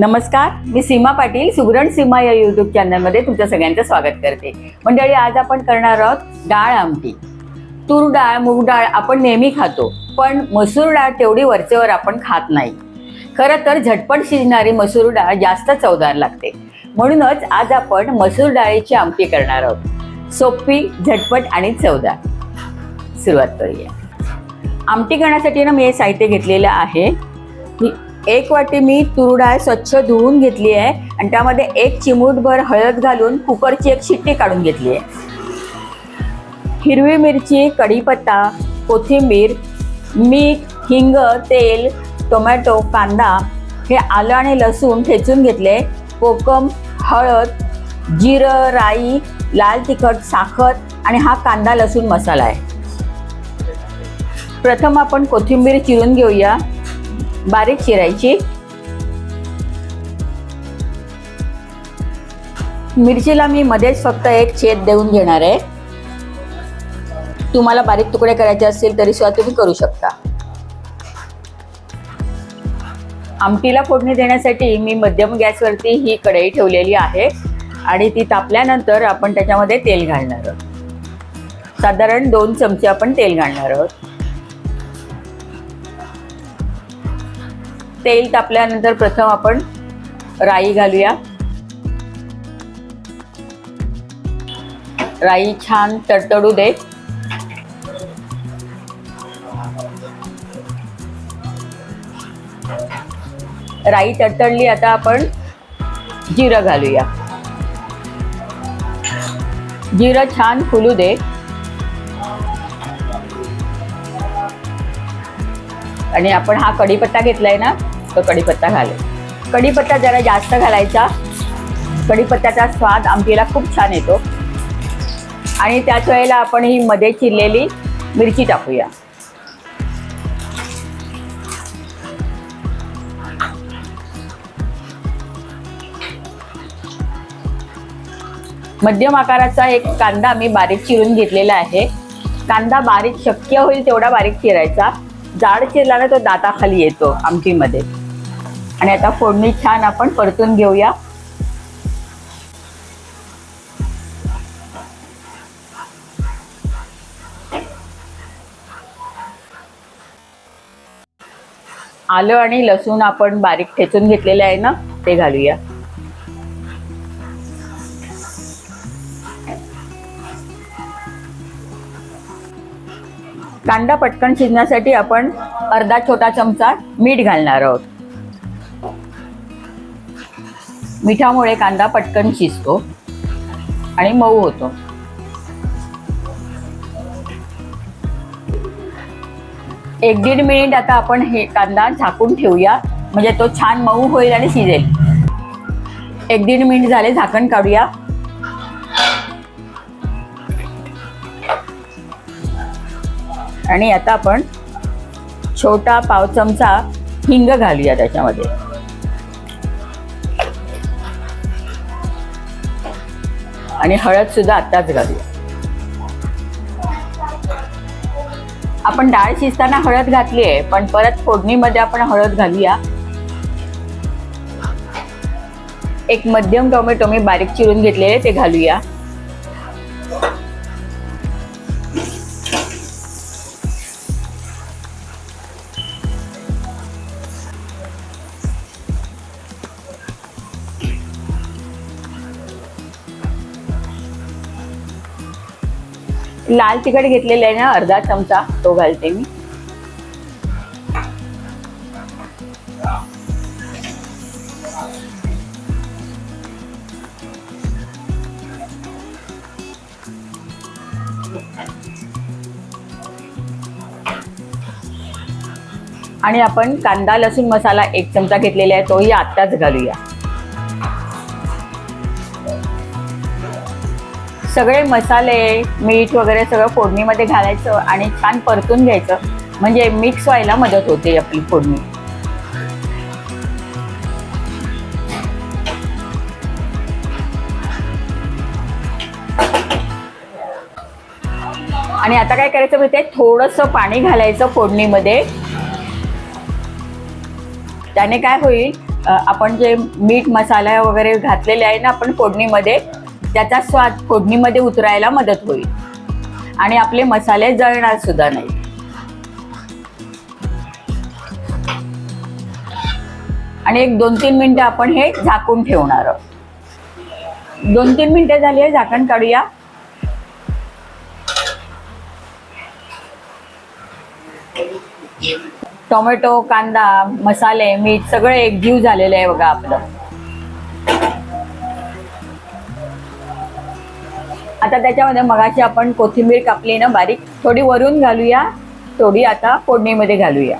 नमस्कार मी सीमा पाटील सुगरण सीमा या युट्यूब चॅनलमध्ये तुमच्या सगळ्यांचं स्वागत करते. मंडळी आज आपण करणार आहोत डाळ आमटी. तूर डाळ मूग डाळ आपण नेहमी खातो पण मसूर डाळ तेवढी वरचेवर आपण खात नाही. खरं तर झटपट शिजणारी मसूर डाळ जास्त चवदार लागते. म्हणूनच आज आपण मसूर डाळीची आमटी करणार आहोत. सोपी झटपट आणि चवदार. सुरुवात करूया. आमटी करण्यासाठी ना मी हे साहित्य घेतलेलं आहे. एक वाटी मी तूर डाळ स्वच्छ धुवून घेतली आहे आणि त्यामध्ये एक चिमूटभर हळद घालून कुकरची एक शिट्टी काढून घेतली आहे. हिरवी मिरची कढीपत्ता कोथिंबीर मीठ हिंग तेल टोमॅटो कांदा हे आलं आणि लसूण ठेचून घेतले. कोकम हळद जिरं राई लाल तिखट साखर आणि हा कांदा लसूण मसाला आहे. प्रथम आपण कोथिंबीर चिरून घेऊया. बारीक चिरायची. मिरचीला मी मध्येच फक्त एक छेद देऊन घेणार आहे. तुम्हाला बारीक तुकडे करायचे असतील तरी सुद्धा तुम्ही करू शकता. आमटीला फोडणी देण्यासाठी मी मध्यम गॅसवरती ही कढई ठेवलेली आहे आणि ती तापल्यानंतर आपण त्याच्यामध्ये तेल घालणार आहोत. साधारण दोन चमचे आपण तेल घालणार आहोत. तेल तापल्यानंतर प्रथम आपण राई घालूया. राई छान तडतडू दे. राई तडतडली आता आपण जिरं घालूया. जिरं छान फुलू दे. आणि आपण हा कढीपत्ता घेतलाय ना तो कढीपत्ता घालू. कढीपत्ता जरा जास्त घालायचा. कढीपत्त्याचा स्वाद आमटीला खूप छान येतो. आणि त्याच वेळेला आपण ही मध्ये चिरलेली मिरची टाकूया. मध्यम आकाराचा एक कांदा मी बारीक चिरून घेतलेला आहे. कांदा बारीक शक्य होईल तेवढा बारीक चिरायचा. जाड चिरला ना तो दाताखाली येतो आमटीमध्ये. आणि आता फोडणी छान आपण परतून घेऊया. आलं आणि लसूण आपण बारीक ठेचून घेतलेले आहे ना ते घालूया. कांदा पटकन शिजण्यासाठी आपण अर्धा छोटा चमचा मीठ घालणार आहोत. मिठामुळे कांदा पटकन शिजतो आणि मऊ होतो. एक दीड मिनिट आता आपण हे कांदा झाकून ठेवूया म्हणजे तो छान मऊ होईल आणि शिजेल. एक दीड मिनिट झाले झाकण काढूया. आणि आता आपण छोटा पाव चमचा हिंग घालूया त्याच्यामध्ये. आणि हळद सुद्धा आत्ताच घालूया. आपण डाळ शिजताना हळद घातली आहे पण परत फोडणीमध्ये आपण हळद घालूया. एक मध्यम टोमॅटो मी बारीक चिरून घेतलेले ते घालूया. लाल तिखट घेतलेलं आहे ना अर्धा चमचा तो घालते मी. आणि आपण कांदा लसूण मसाला एक चमचा घेतलेला आहे तोही आत्ताच घालूया. सगळे मसाले मीठ वगैरे सगळं फोडणीमध्ये घालायचं आणि छान परतून घ्यायचं. म्हणजे मिक्स व्हायला मदत होते आपली फोडणी. आणि आता काय करायचं माहिती थोडंसं पाणी घालायचं फोडणीमध्ये. त्याने काय होईल आपण जे मीठ मसाला वगैरे घातलेले आहे ना आपण फोडणीमध्ये त्याचा स्वाद फोडणीमध्ये उतरायला मदत होईल. आणि आपले मसाले जळणार सुद्धा नाही. आणि एक दोन तीन मिनिटं आपण हे झाकून ठेवणार आहोत. दोन तीन मिनटं झाली आहे झाकण काढूया. टोमॅटो कांदा मसाले मीठ सगळं एकजीव झालेलं आहे बघा आपलं. आता त्याच्यामध्ये मगाशी आपण कोथिंबीर कापली ना बारीक थोडी वरून घालूया. थोडी आता फोडणीमध्ये घालूया.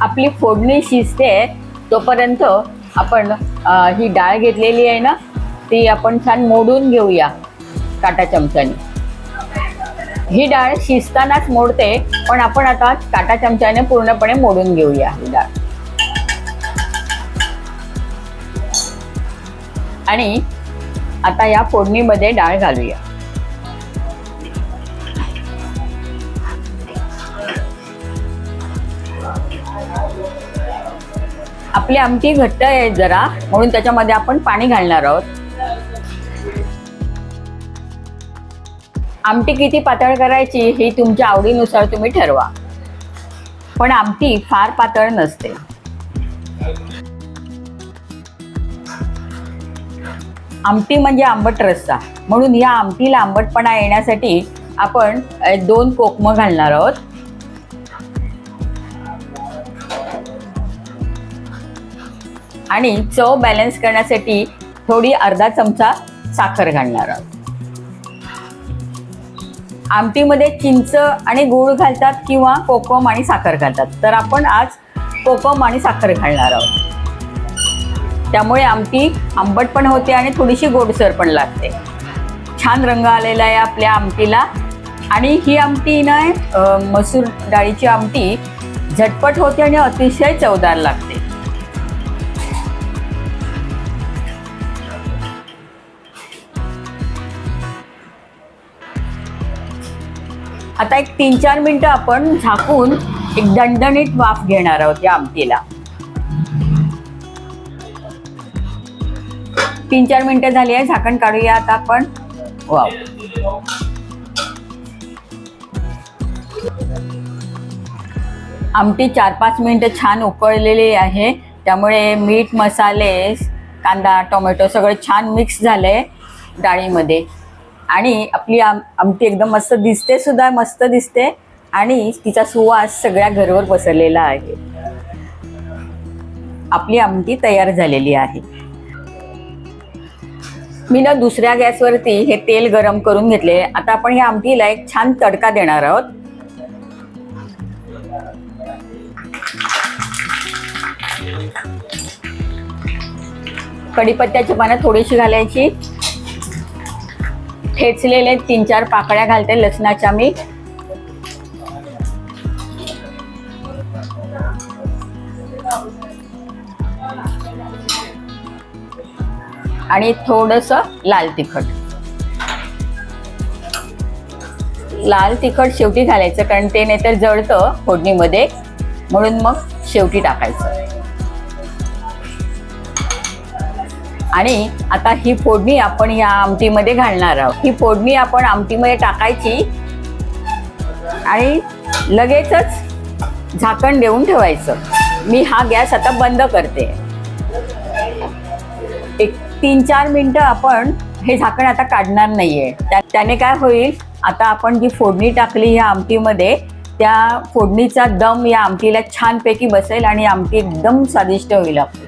आपली फोडणी शिजते तोपर्यंत आपण ही डाळ घेतलेली आहे ना ती आपण छान मोडून घेऊया काटा चमच्याने. ही डाळ शिजतानाच मोडते पण आपण आता काटा चमच्याने पूर्णपणे मोडून घेऊया ही डाळ. आणि आता या फोडणीमध्ये डाळ घालूया. आपली आमटी घट्ट आहे जरा म्हणून त्याच्यामध्ये आपण पाणी घालणार आहोत. आमटी किती पातळ करायची ही तुमच्या आवडीनुसार तुम्ही ठरवा. पण आमटी फार पातळ नसते. आमटी म्हणजे आंबट रस्सा. म्हणून या आमटीला आंबटपणा येण्यासाठी आपण दोन कोकमं घालणार आहोत. आणि चव बॅलन्स करण्यासाठी थोडी अर्धा चमचा साखर घालणार आहोत. आमटीमध्ये चिंच आणि गूळ घालतात किंवा कोकम आणि साखर घालतात. तर आपण आज कोकम आणि साखर घालणार आहोत. त्यामुळे आमटी आंबट पण होते आणि थोडीशी गोडसर पण लागते. छान रंग आलेला आहे आपल्या आमटीला. आणि ही आमटी ना मसूर डाळीची आमटी झटपट होते आणि अतिशय चवदार लागते. आता एक तीन चार मिनटं आपण झाकून एक दणदणीत वाफ घेणार आहोत या आमटीला. तीन चार मिनिटं झाली आहे झाकण काढूया आता आपण. वाव. आमटी चार पाच मिनिटं छान उकळलेली आहे. त्यामुळे मीठ मसाले कांदा टोमॅटो सगळं छान मिक्स झालंय डाळीमध्ये. आणि आपली आम आमटी एकदम मस्त दिसते सुद्धा मस्त दिसते. आणि तिचा सुवास सगळ्या घरवर पसरलेला आहे. आपली आमटी तयार झालेली आहे. मी ना दुसऱ्या गॅसवरती हे तेल गरम करून घेतले. आता आपण या आमटीला एक छान तडका देणार आहोत. कढीपत्त्याची पानं थोडीशी घालायची. ठेचलेले तीन चार पाकळ्या घालते लसणाच्या मी. आणि थोडस लाल तिखट. लाल तिखट शेवटी घालायचं कारण ते नाहीतर जळतं फोडणीमध्ये. म्हणून मग शेवटी टाकायचं. आणि आता ही फोडणी आपण या आमटीमध्ये घालणार आहोत. ही फोडणी आपण आमटीमध्ये टाकायची आणि लगेचच झाकण देऊन ठेवायचं. मी हा गॅस आता बंद करते. एक तीन चार मिनटं आपण हे झाकण आता काढणार नाहीये. त्याने काय होईल आता आपण जी फोडणी टाकली ह्या आमटीमध्ये त्या फोडणीचा दम या आमटीला छानपैकी बसेल आणि आमटी एकदम स्वादिष्ट होईल आपली.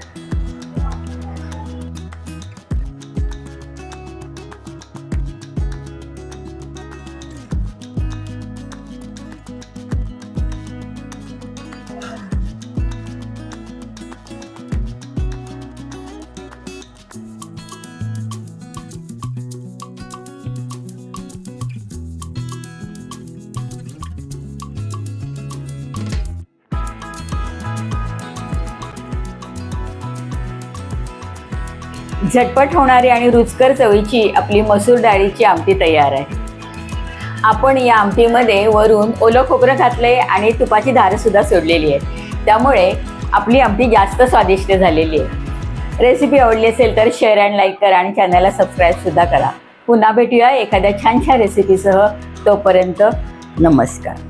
झटपट होणारी आणि रुचकर चवीची आपली मसूर डाळीची आमटी तयार आहे. आपण या आमटीमध्ये वरून ओलं खोबरं घातलंय आणि तुपाची धारसुद्धा सोडलेली आहे. त्यामुळे आपली आमटी जास्त स्वादिष्ट झालेली आहे. रेसिपी आवडली असेल तर शेअर अँड लाईक करा आणि चॅनलला सबस्क्राईबसुद्धा करा. पुन्हा भेटूया एखाद्या छान छान रेसिपीसह तोपर्यंत नमस्कार.